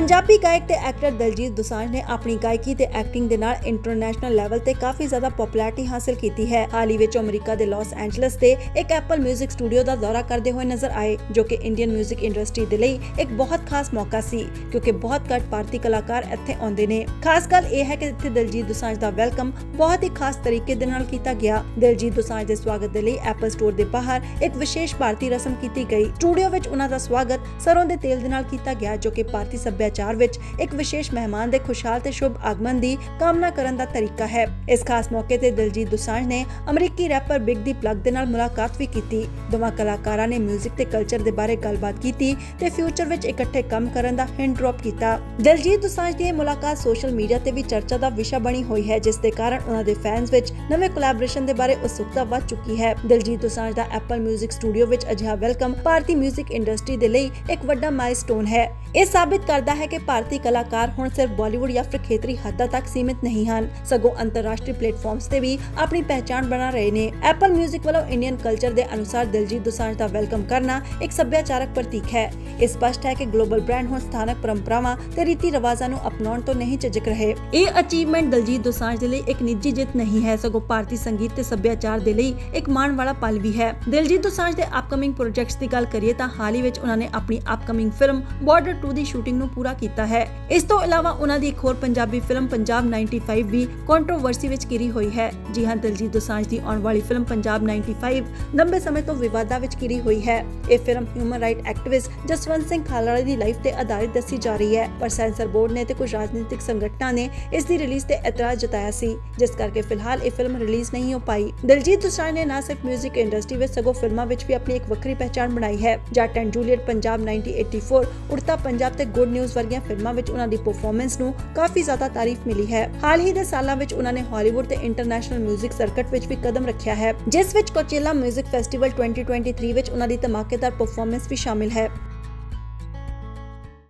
ਪੰਜਾਬੀ ਗਾਇਕ ਤੇ ਐਕਟਰ ਦਲਜੀਤ ਦੋਸਾਂਝ ਨੇ ਆਪਣੀ ਗਾਇਕੀ ਤੇ ਐਕਟਿੰਗ ਦੇ ਨਾਲ ਇੰਟਰਨੈਸ਼ਨਲ ਲੈਵਲ ਤੇ ਕਾਫੀ ਜ਼ਿਆਦਾ ਪਪੂਲੈਰਿਟੀ ਹਾਸਲ ਕੀਤੀ ਹੈ ਹਾਲ ਹੀ ਵਿੱਚ ਉਹ ਅਮਰੀਕਾ ਦੇ ਲਾਸ ਐਂਜਲਸ ਤੇ ਇੱਕ ਐਪਲ 뮤직 ਸਟੂਡੀਓ ਦਾ ਦੌਰਾ ਕਰਦੇ ਹੋਏ ਨਜ਼ਰ ਆਏ ਜੋ ਕਿ ਇੰਡੀਅਨ 뮤직 ਇੰਡਸਟਰੀ ਦੇ ਲਈ ਇੱਕ ਬਹੁਤ ਖਾਸ ਮੌਕਾ ਸੀ ਕਿਉਂਕਿ ਬਹੁਤ ਘੱਟ ਭਾਰਤੀ ਕਲਾਕਾਰ ਇੱਥੇ ਆਉਂਦੇ ਨੇ ਖਾਸ ਗੱਲ ਇਹ ਹੈ ਕਿ ਇੱਥੇ ਦਲਜੀਤ ਦੋਸਾਂਝ ਦਾ ਵੈਲਕਮ ਬਹੁਤ ਹੀ ਖਾਸ ਤਰੀਕੇ ਦੇ ਨਾਲ ਕੀਤਾ ਗਿਆ ਦਲਜੀਤ ਦੋਸਾਂਝ ਦੇ ਸਵਾਗਤ ਦੇ ਲਈ ਐਪਲ ਸਟੋਰ ਦੇ ਬਾਹਰ ਇੱਕ ਵਿਸ਼ੇਸ਼ ਭਾਰਤੀ ਰਸਮ ਕੀਤੀ ਗਈ ਸਟੂਡੀਓ ਵਿੱਚ ਉਹਨਾਂ ਦਾ ਸਵਾਗਤ ਸਰੋਂ ਦੇ ਤੇਲ ਦੇ ਨਾਲ ਕੀਤਾ ਗਿਆ ਜੋ ਕਿ ਭਾਰਤੀ ਸੱਭਿਆਚਾਰ ਵਿੱਚ ਇੱਕ ਵਿਸ਼ੇਸ਼ ਮਹਿਮਾਨ ਦੇ ਖੁਸ਼ਹਾਲ ਤੇ ਸ਼ੁਭ ਆਗਮਨ ਦੀ ਕਾਮਨਾ ਕਰਨ ਦਾ ਤਰੀਕਾ ਹੈ ਇਸ ਖਾਸ ਮੌਕੇ ਤੇ ਦਿਲਜੀਤ ਦੋਸਾਂਝ ਨੇ ਅਮਰੀਕੀ ਰੈਪਰ ਬਿਗ ਦੀ ਪਲੱਗ ਦੇ ਨਾਲ ਮੁਲਾਕਾਤ ਵੀ ਕੀਤੀ ਦੋਵਾਂ ਕਲਾਕਾਰਾਂ ਨੇ 뮤직 ਤੇ ਕਲਚਰ ਦੇ ਬਾਰੇ ਗੱਲਬਾਤ ਕੀਤੀ ਤੇ ਫਿਊਚਰ ਵਿੱਚ ਇਕੱਠੇ ਕੰਮ ਕਰਨ ਦਾ ਹਿੰਟ ਡ੍ਰੌਪ ਕੀਤਾ ਦਿਲਜੀਤ ਦੋਸਾਂਝ ਦੀ ਇਹ ਮੁਲਾਕਾਤ ਸੋਸ਼ਲ ਮੀਡੀਆ ਤੇ ਵੀ ਚਰਚਾ ਦਾ ਵਿਸ਼ਾ ਬਣੀ ਹੋਈ ਹੈ ਜਿਸ ਦੇ ਕਾਰਨ ਉਹਨਾਂ ਦੇ ਫੈਨਸ ਵਿੱਚ ਨਵੇਂ ਕੋਲੈਬੋਰੇਸ਼ਨ ਦੇ ਬਾਰੇ ਉਤਸੁਕਤਾ ਵੱਧ ਚੁੱਕੀ ਹੈ ਦਿਲਜੀਤ ਦੋਸਾਂਝ ਦਾ ਐਪਲ 뮤직 ਸਟੂਡੀਓ ਵਿੱਚ ਅਜਿਹਾ ਵੈਲਕਮ ਭਾਰਤੀ 뮤직 ਇੰਡਸਟਰੀ ਦੇ ਲਈ ਇੱਕ ਵੱਡਾ ਮਾਈਲਸਟੋਨ ਹੈ ਇਹ ਸਾਬਿਤ ਕਰਦਾ ਹੈ ਕਿ ਭਾਰਤੀ ਕਲਾਕਾਰ ਹੁਣ ਸਿਰਫ ਬਾਲੀਵੁੱਡ ਜਾਂ ਫਿਰ ਖੇਤਰੀ ਹੱਦਾਂ ਤੱਕ ਸੀਮਿਤ ਨਹੀਂ ਹਨ। ਸਗੋਂ ਅੰਤਰਰਾਸ਼ਟਰੀ ਪਲੇਟਫਾਰਮਸ ਤੇ ਵੀ ਆਪਣੀ ਪਹਿਚਾਣ ਬਣਾ ਰਹੇ ਨੇ। ਐਪਲ 뮤직 ਵੱਲੋਂ ਇੰਡੀਅਨ ਕਲਚਰ ਦੇ ਅਨੁਸਾਰ ਦਿਲਜੀਤ ਦੋਸਾਂਝ ਦਾ ਵੈਲਕਮ ਕਰਨਾ ਇੱਕ ਸੱਭਿਆਚਾਰਕ ਪ੍ਰਤੀਕ ਹੈ। ਇਹ ਸਪਸ਼ਟ ਹੈ ਕਿ ਗਲੋਬਲ ਬ੍ਰਾਂਡ ਹੁਣ ਸਥਾਨਕ ਪਰੰਪਰਾਵਾਂ ਤੇ ਰੀਤੀ ਰਿਵਾਜਾਂ ਨੂੰ ਅਪਣਾਉਣ ਤੋਂ ਨਹੀਂ ਝਿਜਕ ਰਹੇ। ਇਹ ਅਚੀਵਮੈਂਟ ਦਿਲਜੀਤ ਦੋਸਾਂਝ ਦੇ ਲਈ ਇੱਕ ਨਿੱਜੀ ਜਿੱਤ ਨਹੀਂ ਹੈ। ਸਗੋਂ ਭਾਰਤੀ ਸੰਗੀਤ ਤੇ ਸੱਭਿਆਚਾਰ ਦੇ ਲਈ ਇੱਕ ਮਾਣ ਵਾਲਾ ਪਲ ਵੀ ਹੈ। ਦਿਲਜੀਤ ਦੋਸਾਂਝ ਦੇ ਅਪਕਮਿੰਗ ਪ੍ਰੋਜੈਕਟਸ ਦੀ ਗੱਲ ਕਰੀਏ ਤਾਂ ਹਾਲ ਹੀ ਵਿੱਚ ਉਹਨਾਂ ਨੇ ਆਪਣੀ ਅਪਕਮਿੰਗ ਫਿਲਮ ਬਾਰਡਰ 2 ਦੀ ਸ਼ੂਟਿੰਗ ਨੂੰ ਪੂਰਾ ਕੀਤਾ ਹੈ। ਇਸ ਤੋਂ ਇਲਾਵਾ ਉਹਨਾਂ ਦੀ ਇੱਕ ਹੋਰ ਪੰਜਾਬੀ ਫਿਲਮ ਪੰਜਾਬ 95 ਵੀ ਕੰਟਰੋਵਰਸੀ ਵਿੱਚ ਘਿਰੀ ਹੋਈ ਹੈ। ਜੀ ਹਾਂ, ਦਿਲਜੀਤ ਦੋਸਾਂਝ ਦੀ ਆਉਣ ਵਾਲੀ ਫਿਲਮ ਪੰਜਾਬ 95 ਲੰਬੇ ਸਮੇਂ ਤੋਂ ਵਿਵਾਦਾਂ ਵਿੱਚ ਘਿਰੀ ਹੋਈ ਹੈ। ਇਹ film human right activist Jaswant Singh Khalra ਦੀ ਲਾਈਫ ਤੇ ਆਧਾਰਿਤ ਦੱਸੀ ਜਾ ਰਹੀ ਹੈ। ਪਰ ਸੈਂਸਰ ਬੋਰਡ ਨੇ ਤੇ ਕੁਝ ਰਾਜਨੀਤਿਕ ਸੰਗਠਨਾਂ ਨੇ ਇਸ ਦੀ ਰਿਲੀਜ਼ ਤੇ ਇਤਰਾਜ਼ ਜਤਾਇਆ ਸੀ, ਜਿਸ ਕਰਕੇ ਫਿਲਹਾਲ ਇਹ ਫਿਲਮ ਰਿਲੀਜ਼ ਨਹੀਂ ਹੋ ਪਾਈ। ਦਿਲਜੀਤ ਦੋਸਾਂਝ ਨੇ ਨਾ ਸਿਰਫ 뮤직 ਇੰਡਸਟਰੀ ਵਿੱਚ, ਸਗੋਂ ਫਿਲਮਾਂ ਵਿੱਚ ਵੀ ਆਪਣੀ ਇੱਕ ਵੱਖਰੀ ਪਹਿਚਾਣ ਬਣਾਈ ਹੈ। ਜੱਟ ਐਂਡ ਜੂਲੀਅਟ ਪੰਜਾਬ 1984 ਉੜਤਾ ਪੰਜਾਬ ਤੇ ਗੁੱਡ ਨਿਊਜ਼ ਵਰਗੀਆਂ ਫਿਲਮਾਂ ਵਿੱਚ ਉਹਨਾਂ ਦੀ ਪਰਫਾਰਮੈਂਸ ਨੂੰ ਕਾਫੀ ਜ਼ਿਆਦਾ ਤਾਰੀਫ ਮਿਲੀ ਹੈ ਹਾਲ ਹੀ ਦੇ ਸਾਲਾਂ ਵਿੱਚ ਉਹਨਾਂ ਨੇ ਹਾਲੀਵੁੱਡ ਤੇ ਇੰਟਰਨੈਸ਼ਨਲ 뮤직 ਸਰਕਟ ਵਿੱਚ ਵੀ ਕਦਮ ਰੱਖਿਆ ਹੈ ਜਿਸ ਵਿੱਚ ਕੋਚੇਲਾ 뮤직 ਫੈਸਟੀਵਲ 2023 ਵਿੱਚ ਉਹਨਾਂ ਦੀ ਧਮਾਕੇਦਾਰ ਪਰਫਾਰਮੈਂਸ ਵੀ ਸ਼ਾਮਿਲ ਹੈ